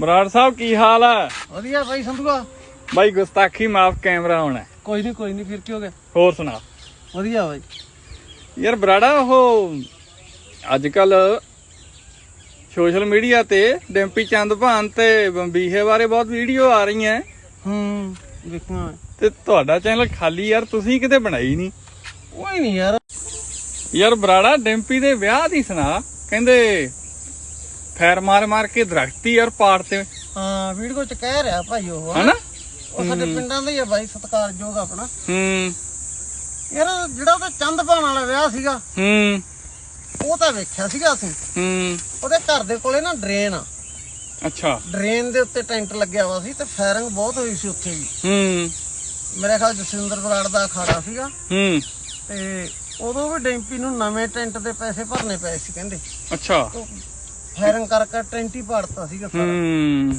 ਬਰਾੜ ਸਾਹਿਬ ਕੀ ਹਾਲ ਆ? ਵਧੀਆ ਬਾਈ ਸੰਧੂਆ। ਬਾਈ ਗੁਸਤਾਖੀ ਮਾਫ ਕੈਮਰਾ ਆਉਣਾ ਕੋਈ ਨਹੀਂ ਕੋਈ ਨਹੀਂ ਫਿਰ ਕੀ ਹੋ ਗਿਆ? ਹੋਰ ਸੁਣਾ। ਵਧੀਆ ਬਾਈ। ਯਾਰ ਬਰਾੜਾ ਉਹ ਅੱਜ ਕੱਲ ਸੋਸ਼ਲ ਮੀਡੀਆ ਤੇ ਡੈਂਪੀ ਚੰਦਭਾਨ ਤੇ ਬੰਬੀਹੇ ਬਾਰੇ ਬਹੁਤ ਵੀਡੀਓ ਆ ਰਹੀਆਂ। ਹੂੰ ਵੇਖਾਂ ਤੇ ਤੁਹਾਡਾ ਚੈਨਲ ਖਾਲੀ ਯਾਰ ਤੁਸੀਂ ਕਿਤੇ ਬਣਾਈ ਨਹੀਂ ਕੋਈ ਨਹੀਂ ਯਾਰ। ਯਾਰ ਬਰਾੜਾ ਡੈਂਪੀ ਦੇ ਵਿਆਹ ਦੀ ਸੁਣਾ। ਕਹਿੰਦੇ ਫੈਰ ਮਾਰ ਮਾਰ ਕੇ ਦਰਖਤੀ ਯਾਰ ਪਾੜ ਤੇ ਹਾਂ ਵੀਡੀਓ ਚ ਕਹਿ ਰਿਹਾ ਭਾਈ ਉਹ। ਹਨਾ? ਉਹ ਸਾਡੇ ਪਿੰਡਾਂ ਦਾ ਹੀ ਆ ਬਾਈ ਸਤਿਕਾਰਯੋਗ ਆਪਣਾ। ਹੂੰ। ਯਾਰ ਜਿਹੜਾ ਉਹਦਾ ਚੰਦ ਪਾਉਣ ਵਾਲਾ ਵਿਆਹ ਸੀਗਾ ਹੂੰ। ਉਹ ਤਾਂ ਵੇਖਿਆ ਸੀਗਾ ਅਸੀਂ। ਹੂੰ। ਉਹਦੇ ਘਰ ਦੇ ਕੋਲੇ ਨਾ ਡਰੇਨ ਆ। ਅੱਛਾ। ਡਰੇਨ ਦੇ ਉੱਤੇ ਟੈਂਟ ਲੱਗਿਆ ਹੋਇਆ ਸੀ ਤੇ ਫਾਇਰਿੰਗ ਬਹੁਤ ਹੋਈ ਸੀ ਉੱਥੇ ਵੀ। ਹੂੰ। ਮੇਰੇ ਖਿਆਲ ਜਸਵਿੰਦਰ ਬਰਾੜ ਦਾ ਅਖਾੜਾ ਸੀਗਾ। ਹੂੰ। ਤੇ ਉਦੋਂ ਵੀ ਡੈਂਪੀ ਨੂੰ ਨਵੇਂ ਟੈਂਟ ਦੇ ਪੈਸੇ ਭਰਨੇ ਪਏ ਸੀ ਕਹਿੰਦੇ। ਅੱਛਾ। ਫਾਇਰਿੰਗ ਕਰ ਕਰ ਟੈਂਟ ਹੀ ਪਾੜਤਾ ਸੀਗਾ ਸਾਰਾ। ਹੂੰ।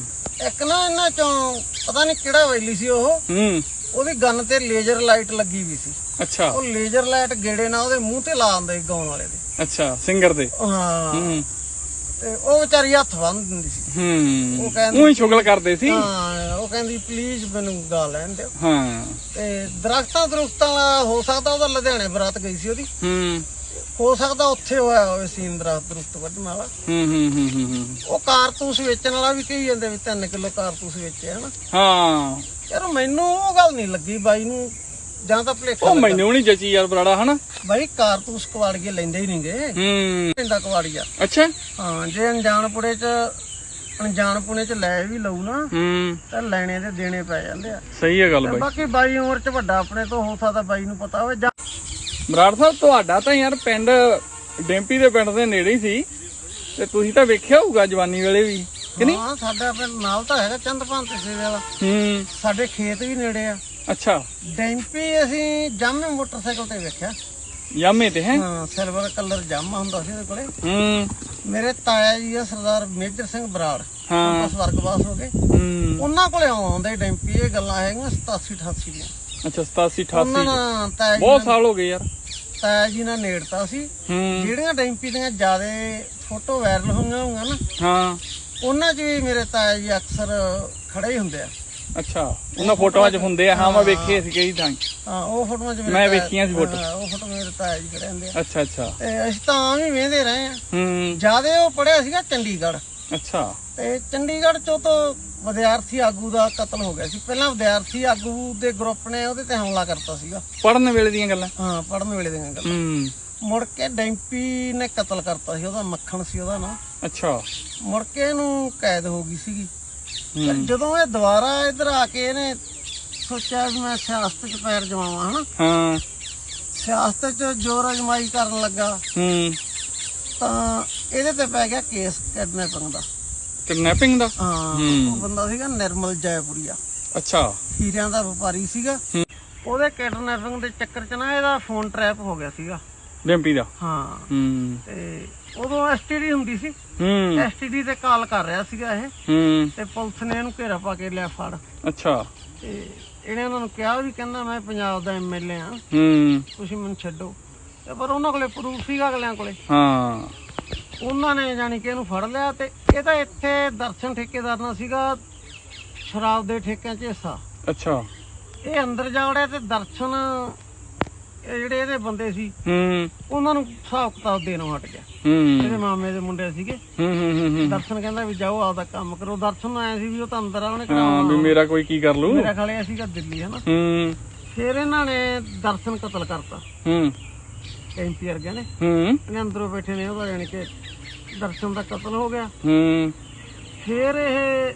ਇੱਕ ਨਾ ਇਹਨਾਂ ਚੋਂ ਪਤਾ ਨਹੀਂ ਕਿਹੜਾ ਵੈਲੀ ਸੀ ਉਹ। ਹੂੰ। ਉਹਦੀ ਗਨ ਤੇ ਲੇਜ਼ਰ ਲਾਈਟ ਲੱਗੀ ਵੀ ਸੀ। ਅੱਛਾ। ਉਹ ਲੇਜ਼ਰ ਲਾਈਟ ਗੇੜੇ ਨਾਲ ਉਹਦੇ ਮੂੰਹ ਤੇ ਲਾ ਆਂਦੇ ਗਾਉਣ ਵਾਲੇ ਦੇ। ਅੱਛਾ ਸਿੰਗਰ ਦੇ। ਹਾਂ। ਹੂੰ। ਤੇ ਉਹ ਵਿਚਾਰੀ ਹੱਥ ਬੰਨ ਦਿੰਦੀ ਸੀ। ਹੂੰ। ਉਹ ਕਹਿੰਦੇ- ਉਹੀ ਸ਼ੁਗਲ ਕਰਦੇ ਸੀ। ਹਾਂ ਉਹ ਕਹਿੰਦੀ ਪਲੀਜ਼ ਮੈਨੂੰ ਗਾ ਲੈਣ ਦਿਓ। ਹਾਂ। ਤੇ ਦਰਖਤਾਂ ਦਰਖਤਾਂ ਵਾਲਾ ਹੋ ਸਕਦਾ ਉਹਦਾ ਲੁਧਿਆਣੇ ਬਰਾਤ ਗਈ ਸੀ ਉਹਦੀ। ਹੂੰ। ਹੋ ਸਕਦਾ ਉੱਥੇ ਹੋਇਆ ਹੋਵੇ ਸੀਨ ਦਰਖਤ ਦਰਖਤ ਵੱਢਣ ਵਾਲਾ। ਹੂੰ ਹੂੰ ਹੂੰ ਹੂੰ, ਹੂੰ। ਉਹ ਕਾਰਤੂਸ ਵੇਚਣ ਵਾਲਾ ਵੀ ਕਹੀ ਜਾਂਦੇ ਵੀ 3 ਕਿਲੋ ਕਾਰਤੂਸ ਵੇਚੇ ਹਨਾ। ਹਾਂ। ਯਾਰ ਮੈਨੂੰ ਉਹ ਗੱਲ ਨਹੀਂ ਲੱਗੀ ਬਾਈ ਨੂੰ ਜਾਂ ਤਾਂ ਭਲੇਖਾ ਉਹ। ਮੈਨੂੰ ਨਹੀਂ ਜਚੀ ਯਾਰ ਬਰਾੜਾ ਹਨਾ। ਬਾਈ ਕਾਰਤੂਸ ਕਵਾੜੀਏ ਲੈਂਦੇ ਹੀ ਨਹੀਂਗੇ। ਹੂੰ। ਪਿੰਡਾ ਕਵਾੜੀਆ। ਅੱਛਾ। ਹਾਂ ਜੇ ਅਣਜਾਣਪੁੜੇ ਚ ਅਣਜਾਣਪੁਣੇ ਚ ਲੈ ਵੀ ਲਊ ਨਾ ਹੂੰ। ਤਾਂ ਲੈਣੇ ਤੇ ਦੇਣੇ ਪੈ ਜਾਂਦੇ ਆ। ਸਹੀ ਹੈ ਗੱਲ ਤੇ ਬਾਈ। ਬਾਕੀ ਬਾਈ ਉਮਰ ਚ ਵੱਡਾ ਆਪਣੇ ਤੋਂ ਹੋ ਸਕਦਾ ਬਾਈ ਨੂੰ ਪਤਾ ਹੋਵੇ ਜਾਂ ਬਰਾੜ ਸਾਹਿਬ ਤੁਹਾਡਾ ਤਾਂ ਯਾਰ ਪਿੰਡ ਡੈਂਪੀ ਦੇ ਪਿੰਡ ਦੇ ਨੇੜੇ ਹੀ ਸੀ। ਤੇ ਤੁਸੀਂ ਤਾਂ ਵੇਖਿਆ ਹੋਊਗਾ ਜਵਾਨੀ ਵੇਲੇ ਵੀ ਕਿ ਨਹੀਂ? ਹਾਂ ਸਾਡਾ ਪਿੰਡ ਨਾਲ ਤਾਂ ਹੈਗਾ ਚੰਦਪਾਨ ਤੇ ਸੇਵੇ ਵਾਲਾ। ਹੂੰ। ਸਾਡੇ ਖੇਤ ਵੀ ਨੇੜੇ ਆ। ਅੱਛਾ। ਡੈਂਪੀ ਅਸੀਂ ਜਾਮੇ ਮੋਟਰਸਾਈਕਲ ਤੇ ਵੇਖਿਆ। ਯਾਮੇ ਤੇ ਹੈ? ਹਾਂ ਸਿਲਵਰ ਕਲਰ ਜਾਮਾ ਹੁੰਦਾ ਸੀ ਉਹਦੇ ਕੋਲੇ। ਹੂੰ। ਮੇਰੇ ਤਾਇਆ ਜੀ ਆ ਸਰਦਾਰ ਮੇਜਰ ਸਿੰਘ ਬਰਾੜ। ਹਾਂ। ਸਵਰਗਵਾਸ ਹੋ ਗਏ। ਹੂੰ। ਉਹਨਾਂ ਕੋਲੇ ਆਉਂਦੇ ਡੈਂਪੀ ਇਹ ਗੱਲਾਂ ਹੈਗੀਆਂ 87 88 ਦੀਆਂ। ਅੱਛਾ 87 ਉਹਨਾਂ 88 ਨਾਲ ਤਾਇਆ ਜੀ ਬਹੁਤ ਸਾਲ ਹੋ ਗਏ ਯਾਰ। ਤਾਇਆ ਜੀ ਨਾਲ ਨੇੜਤਾ ਸੀ। ਹੂੰ। ਜਿਹੜੀਆਂ ਡੈਂਪੀ ਦੀਆਂ ਜਿਆਦੇ ਫੋਟੋ ਵਾਇਰਲ ਹੋਈਆਂ ਹੋਈਆਂ ਨਾ ਹਾਂ। ਉਹਨਾਂ 'ਚ ਵੀ ਮੇਰੇ ਤਾਇਆ ਜੀ ਅਕਸਰ ਖੜੇ ਹੀ ਹੁੰਦੇ ਆ। ਅੱਛਾ ਉਹਨਾਂ ਫੋਟੋਆਂ 'ਚ ਹੁੰਦੇ ਆ। ਹਾਂ ਮੈਂ ਵੇਖੇ ਸੀ ਕਈ ਤਾਂ ਹਾਂ ਉਹ ਫੋਟੋਆਂ 'ਚ ਮੇਰੇ ਮੈਂ ਤਾਇਆ- ਵੇਖੀਆਂ ਸੀ ਫੋਟੋ। ਹਾਂ, ਉਹ ਫੋਟੋ ਮੇਰੇ ਤਾਇਆ ਜੀ ਖੜੇ ਹੁੰਦੇ ਆ। ਅੱਛਾ ਅੱਛਾ। ਤੇ ਅਸੀਂ ਤਾਂ ਆਮ ਹੀ ਵੇਂਦੇ ਰਹੇ ਆ। ਹੂੰ। ਜਿਆਦੇ ਉਹ ਪੜਿਆ ਸੀਗਾ ਚੰਡੀਗੜ੍ਹ। ਅੱਛਾ। ਤੇ ਚੰਡੀਗੜ੍ਹ ਚੋਂ ਤੋਂ ਵਿਦਿਆਰਥੀ ਆਗੂ ਦਾ ਕਤਲ ਹੋ ਗਿਆ ਸੀ। ਪਹਿਲਾਂ ਵਿਦਿਆਰਥੀ ਆਗੂ ਦੇ ਗਰੁੱਪ ਨੇ ਉਹਦੇ ਤੇ ਹਮਲਾ ਕਰਤਾ ਸੀਗਾ। ਪੜਨ ਵੇਲੇ ਦੀਆਂ ਗੱਲਾਂ? ਹਾਂ ਪੜਨ ਵੇਲੇ ਦੀਆਂ ਗੱਲਾਂ। ਹੂੰ। ਮੁੜ ਕੇ ਡੈਂਪੀ ਨੇ ਕਤਲ ਕਰਤਾ ਸੀ ਉਹਦਾ ਮੱਖਣ ਸੀ ਉਹਦਾ ਨਾਂ। ਅੱਛਾ। ਮੁੜ ਕੇ ਇਹਨੂੰ ਕੈਦ ਹੋ ਗਈ ਸੀਗੀ। ਪਰ ਜਦੋਂ ਇਹ ਦੁਬਾਰਾ ਇੱਧਰ ਆ ਕੇ ਇਹਨੇ ਸੋਚਿਆ ਵੀ ਮੈਂ ਸਿਆਸਤ 'ਚ ਪੈਰ ਜਮਾਵਾਂ ਹਨਾ? ਹਾਂ। ਸਿਆਸਤ 'ਚ ਜ਼ੋਰ ਅਜਮਾਈ ਕਰਨ ਲੱਗਾ। ਹੂੰ। ਤਾਂ ਇਹਦੇ ਤੇ ਪੈ ਗਿਆ ਕੇਸ ਕਿਡਨੈਪਿੰਗ ਦਾ। ਕਿਡਨੈਪਿੰਗ ਦਾ? ਹਾਂ। ਉਹ ਬੰਦਾ ਸੀਗਾ ਨਿਰਮਲ ਜੈਪੁਰੀਆ। ਅੱਛਾ। ਹੀਰਿਆਂ ਦਾ ਵਪਾਰੀ ਸੀਗਾ। ਉਹਦੇ ਕਿਡਨੈਪਿੰਗ ਦੇ ਚੱਕਰ 'ਚ ਨਾ ਇਹਦਾ ਫੋਨ ਟ੍ਰੈਪ ਹੋ ਗਿਆ ਸੀਗਾ। ਡੈਂਪੀ ਦਾ? ਹਾਂ। ਹੂੰ। ਤੇ ਉਦੋਂ ਐਸਟੀਡੀ ਹੁੰਦੀ ਸੀ। ਹੂੰ। ਐਸਟੀਡੀ ਤੇ ਕਾਲ ਕਰ ਰਿਹਾ ਸੀਗਾ ਇਹ। ਹੂੰ। ਤੇ ਪੁਲਿਸ ਨੇ ਇਹਨੂੰ ਘੇਰਾ ਪਾ ਕੇ ਲਿਆ ਫੜ। ਅੱਛਾ। ਤੇ ਇਹਨੇ ਉਹਨਾਂ ਨੂੰ ਕਿਹਾ ਵੀ ਕਹਿੰਦਾ ਮੈਂ ਪੰਜਾਬ ਦਾ ਐਮਐਲਏ ਆ ਹੂੰ। ਤੁਸੀਂ ਮੈਨੂੰ ਛੱਡੋ। ਤੇ ਪਰ ਉਹਨਾਂ ਕੋਲੇ ਪ੍ਰੂਫ ਸੀਗਾ ਅਗਲਿਆਂ ਕੋਲੇ। ਹਾਂ। ਉਹਨਾਂ ਨੇ ਜਾਣੀ ਕਿ ਇਹਨੂੰ ਫੜ ਲਿਆ ਤੇ ਇਹ ਤਾਂ ਇੱਥੇ ਦਰਸ਼ਨ ਠੇਕੇਦਾਰ ਨਾਲ ਸੀਗਾ ਸ਼ਰਾਬ ਦੇ ਠੇਕਿਆਂ 'ਚ ਹਿੱਸਾ। ਅੱਛਾ। ਇਹ ਅੰਦਰ ਜਾ ਵੜਿਆ ਤੇ ਦਰਸ਼ਨ ਇਹ ਜਿਹੜੇ ਇਹਦੇ ਬੰਦੇ ਸੀ ਹੂੰ। ਉਹਨਾਂ ਨੂੰ ਹਿਸਾਬ ਕਿਤਾਬ ਦੇਣੋਂ ਹਟ ਗਿਆ। ਹੂੰ। ਇਹਦੇ ਮਾਮੇ ਦੇ ਮੁੰਡੇ ਸੀਗੇ। ਹੂੰ ਹੂੰ ਹੂੰ, ਦਰਸ਼ਨ ਕਹਿੰਦਾ ਵੀ ਜਾਓ ਆਪਦਾ ਕੰਮ ਕਰੋ। ਦਰਸ਼ਨ ਨੂੰ ਆਇਆ ਸੀ ਵੀ ਉਹ ਤਾਂ ਅੰਦਰ ਆ ਉਹਨੇ ਹਾਂ ਵੀ ਮੇਰਾ ਕੋਈ ਕੀ ਕਰ ਲੂ ਮੇਰਾ ਖਾਲੇ ਸੀਗਾ ਦਿੱਲੀ ਹਨਾ। ਹੂੰ। ਫਿਰ ਇਹਨਾਂ ਨੇ ਦਰਸ਼ਨ ਕਤਲ ਕਰਤਾ। ਹੂੰ। ਐਮਪੀ ਵਰਗਿਆਂ ਨੇ। ਹੂੰ। ਇਹਨੇ ਅੰਦਰੋਂ ਬੈਠੇ ਨੇ ਉਹਦਾ ਜਾਣੀ ਕਿ ਦਰਸ਼ਨ ਦਾ ਕਤਲ ਹੋ ਗਿਆ। ਹੂੰ। ਫਿਰ ਇਹ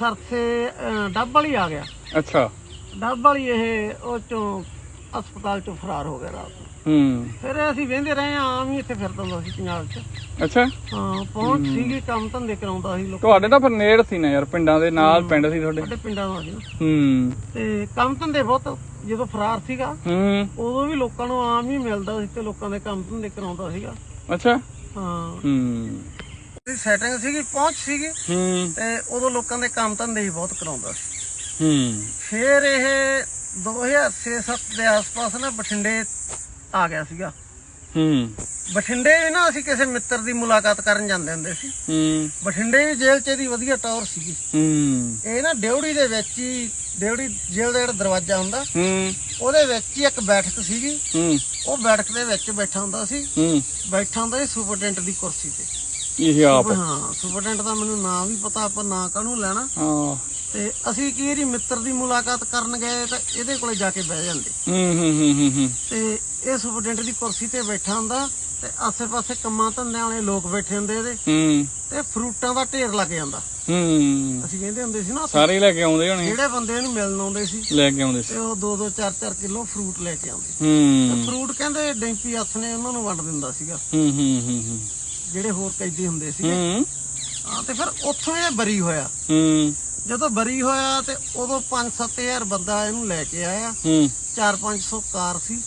ਸਰਸੇ ਅਹ, ਡੱਬ ਵਾਲੀ ਆ ਗਿਆ। ਅੱਛਾ। ਡੱਬ ਵਾਲੀ ਇਹ ਉਹ ਚੋਂ ਹਸਪਤਾਲ ਚੋਂ ਫਰਾਰ ਹੋ ਗਿਆ ਰਾਤ ਨੂੰ। ਹੂੰ। ਫਿਰ ਅਸੀਂ ਵੇਂਦੇ ਰਹੇ ਹਾਂ, ਆਮ ਹੀ ਇੱਥੇ ਫਿਰਦਾ ਹੁੰਦਾ ਸੀ ਪੰਜਾਬ 'ਚ। ਅੱਛਾ। ਹਾਂ ਪਹੁੰਚ ਸੀਗੀ ਕੰਮ ਧੰਦੇ ਕਰਾਉਂਦਾ ਸੀ ਲੋਕ। ਤੁਹਾਡੇ ਤਾਂ ਫਿਰ ਨੇੜ ਸੀ ਨਾ ਯਾਰ ਪਿੰਡਾਂ ਦੇ ਨਾਲ ਪਿੰਡ ਸੀ ਤੁਹਾਡੇ। ਸਾਡੇ ਪਿੰਡਾਂ ਦਾ ਸੀ ਨਾ। ਹੂੰ। ਤੇ ਕੰਮ ਧੰਦੇ ਬਹੁਤ ਜਦੋਂ ਫਰਾਰ ਸੀਗਾ ਹੂੰ। ਉਦੋਂ ਵੀ ਲੋਕਾਂ ਨੂੰ ਆਮ ਹੀ ਮਿਲਦਾ ਸੀ ਤੇ ਲੋਕਾਂ ਦੇ ਕੰਮ ਧੰਦੇ ਕਰਾਉਂਦਾ ਸੀਗਾ। ਅੱਛਾ। ਹਾਂ। ਹੂੰ। ਸੈਟਿੰਗ ਸੀਗੀ ਪਹੁੰਚ ਸੀਗੀ ਹੂੰ। ਤੇ ਉਦੋਂ ਲੋਕਾਂ ਦੇ ਕੰਮ ਧੰਦੇ ਹੀ ਬਹੁਤ ਕਰਾਉਂਦਾ ਸੀ। ਹੂੰ। ਫਿਰ ਇਹ 2006-7 ਦੇ ਆਸ-ਪਾਸ ਨਾ ਬਠਿੰਡੇ ਆ ਗਿਆ ਸੀਗਾ। ਹੂੰ। ਬਠਿੰਡੇ ਵੀ ਨਾ ਅਸੀਂ ਕਿਸੇ ਮਿੱਤਰ ਦੀ ਮੁਲਾਕਾਤ ਕਰਨ ਜਾਂਦੇ ਹੁੰਦੇ ਸੀ। ਹੂੰ। ਬਠਿੰਡੇ ਵੀ ਜੇਲ੍ਹ 'ਚ ਇਹਦੀ ਵਧੀਆ ਟੌਰ ਸੀਗੀ। ਹੂੰ। ਇਹ ਨਾ ਡਿਉੜੀ ਦੇ ਵਿੱਚ ਹੀ ਡਿਉੜੀ ਜੇਲ੍ਹ ਦਾ ਜਿਹੜਾ ਦਰਵਾਜ਼ਾ ਹੁੰਦਾ ਹੂੰ। ਉਹਦੇ ਵਿੱਚ ਹੀ ਇੱਕ ਬੈਠਕ ਸੀਗੀ। ਹੂੰ। ਉਹ ਬੈਠਕ ਦੇ ਵਿੱਚ ਬੈਠਾ ਹੁੰਦਾ ਸੀ। ਹੂੰ। ਬੈਠਾ ਹੁੰਦਾ ਸੀ ਸੁਪਰਡੈਂਟ ਦੀ ਕੁਰਸੀ ਤੇ। ਇਹ ਆਪ। ਹਾਂ ਸੁਪਰਡੈਂਟ ਦਾ ਮੈਨੂੰ ਨਾਮ ਵੀ ਪਤਾ ਆਪਾਂ ਨਾਂ ਕਾਹਨੂੰ ਲੈਣਾ? ਹਾਂ। ਤੇ ਅਸੀਂ ਕੀ ਇਹਦੀ ਮਿੱਤਰ ਦੀ ਮੁਲਾਕਾਤ ਕਰਨ ਗਏ ਤਾਂ ਇਹਦੇ ਕੋਲੇ ਜਾ ਕੇ ਬਹਿ ਜਾਂਦੇ। ਹੂੰ ਹੂੰ ਹੂੰ ਹੂੰ। ਤੇ ਇਹ ਸੁਪਰਡੈਂਟ ਦੀ ਕੁਰਸੀ ਤੇ ਬੈਠਾ ਹੁੰਦਾ ਤੇ ਆਸੇ-ਪਾਸੇ ਕੰਮਾਂ ਧੰਦਿਆਂ ਵਾਲੇ ਲੋਕ ਬੈਠੇ ਹੁੰਦੇ ਇਹਦੇ। ਹੂੰ। ਤੇ ਫਰੂਟਾਂ ਦਾ ਢੇਰ ਲੱਗ ਜਾਂਦਾ। ਹੂੰ। ਅਸੀਂ ਕਹਿੰਦੇ ਹੁੰਦੇ ਸੀ ਨਾ ਸਾਰੇ ਲੈ ਕੇ ਆਉਂਦੇ ਹੋਣੇ। ਜਿਹੜੇ ਬੰਦੇ ਇਹਨੂੰ ਮਿਲਣ ਆਉਂਦੇ ਸੀ ਲੈ ਕੇ ਆਉਂਦੇ ਸੀ। ਤੇ ਉਹ 2-2 4-4 ਕਿਲੋ ਫਰੂਟ ਲੈ ਕੇ ਆਉਂਦੇ। ਹੂੰ। ਫਰੂਟ ਕਹਿੰਦੇ ਡੈਂਪੀ ਹੱਥ ਨੇ ਉਹਨਾਂ ਨੂੰ ਵੰਡ ਦਿੰਦਾ ਸੀਗਾ। ਹੂੰ ਹੂੰ ਹੂੰ ਹੂੰ। ਜਿਹੜੇ ਹੋਰ ਕੈਦੀ ਹੁੰਦੇ ਸੀਗੇ। ਹੂੰ। ਹਾਂ ਤੇ ਫਿਰ ਉੱਥੋਂ ਇਹ ਬਰੀ ਹੋਇਆ। ਹੂੰ। ਜਦੋਂ ਬਰੀ ਹੋਇਆ ਤੇ ਉਦੋਂ 5-7000 ਬੰਦਾ ਇਹਨੂੰ ਲੈ ਕੇ ਆਇਆ। ਹੂੰ। 4-500 ਕਾਰ ਸੀ।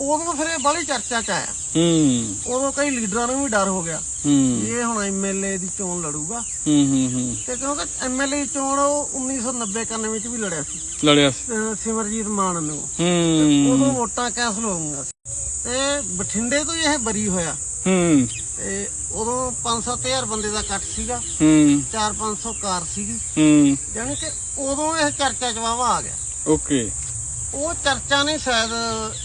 ਉਦੋਂ ਫਿਰ ਇਹ ਬੜੀ ਚਰਚਾ ਚ ਆਇਆ। ਹੂੰ। ਉਦੋਂ ਕਈ ਲੀਡਰਾਂ ਨੂੰ ਵੀ ਡਰ ਹੋ ਗਿਆ। ਹੂੰ। ਇਹ ਹੁਣ ਐਮਐਲਏ ਦੀ ਚੋਣ ਲੜੂਗਾ। ਹੂੰ ਹੂੰ ਹੂੰ। ਤੇ ਕਿਉਂਕਿ ਐਮਐਲਏ ਚੋਣ ਉਹ 1990 91 ਚ ਵੀ ਲੜਿਆ ਸੀ। ਲੜਿਆ ਸੀ। ਅਹ ਸਿਮਰਜੀਤ ਮਾਨ ਨੂੰ। ਹੂੰ। ਉਦੋਂ ਵੋਟਾਂ ਕੈਂਸਲ ਹੋ ਗਈਆਂ ਸੀ। ਤੇ ਬਠਿੰਡੇ ਤੋਂ ਹੀ ਇਹ ਬਰੀ ਹੋਇਆ। ਹੂੰ। ਤੇ ਉਦੋਂ 5-7000 ਬੰਦੇ ਦਾ ਇਕੱਠ ਸੀਗਾ। ਹੂੰ। 4-500 ਕਾਰ ਸੀਗੀ। ਹੂੰ। ਯਾਨੀ ਕਿ ਉਦੋਂ ਇਹ ਚਰਚਾ ਚ ਵਾਵਾ ਆ ਗਿਆ। ਓਕੇ। ਉਹ ਚਰਚਾ ਨੇ ਸ਼ਾਇਦ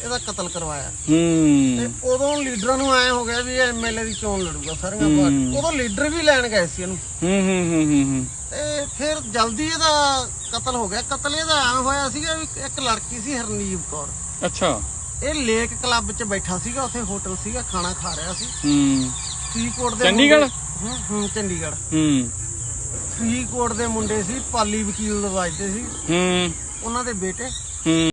ਇਹਦਾ ਕਤਲ ਕਰਵਾਇਆ। ਤੇ ਹੂੰ ਉਦੋਂ ਲੀਡਰਾਂ ਨੂੰ ਐ ਹੋ ਗਿਆ ਵੀ ਐਮਐਲਏ ਦੀ ਚੋਣ ਲੜੂਗਾ ਸਾਰੀਆਂ ਪਾਰਟੀ ਉਦੋਂ ਲੀਡਰ ਵੀ ਲੈਣ ਗਏ ਸੀ ਇਹਨੂੰ। ਹੂੰ ਹੂੰ ਹੂੰ ਹੂੰ ਹੂੰ। ਤੇ ਫਿਰ ਜਲਦੀ ਇਹਦਾ ਕਤਲ ਹੋ ਗਿਆ। ਕਤਲ ਇਹਦਾ ਐਂ ਹੋਇਆ ਸੀਗਾ ਵੀ ਇੱਕ ਲੜਕੀ ਸੀ ਹਰਨੀਬ ਕੌਰ। ਅੱਛਾ। ਇਹ ਲੇਕ ਕਲੱਬ 'ਚ ਬੈਠਾ ਸੀਗਾ ਉੱਥੇ ਹੋਟਲ ਸੀਗਾ ਖਾਣਾ ਖਾ ਰਿਹਾ ਸੀ। ਹੂੰ। ਫਰੀਦਕੋਟ ਦੇ ਚੰਡੀਗੜ੍ਹ? ਮੁੰਡੇ- ਹੂੰ ਹੂੰ ਚੰਡੀਗੜ੍ਹ। ਹੂੰ। ਫਰੀਦਕੋਟ ਦੇ ਮੁੰਡੇ ਸੀ ਪਾਲੀ ਵਕੀਲ ਵੱਜਦੇ ਸੀ। ਹੂੰ। ਉਹਨਾਂ ਦੇ ਬੇਟੇ। ਹੂੰ।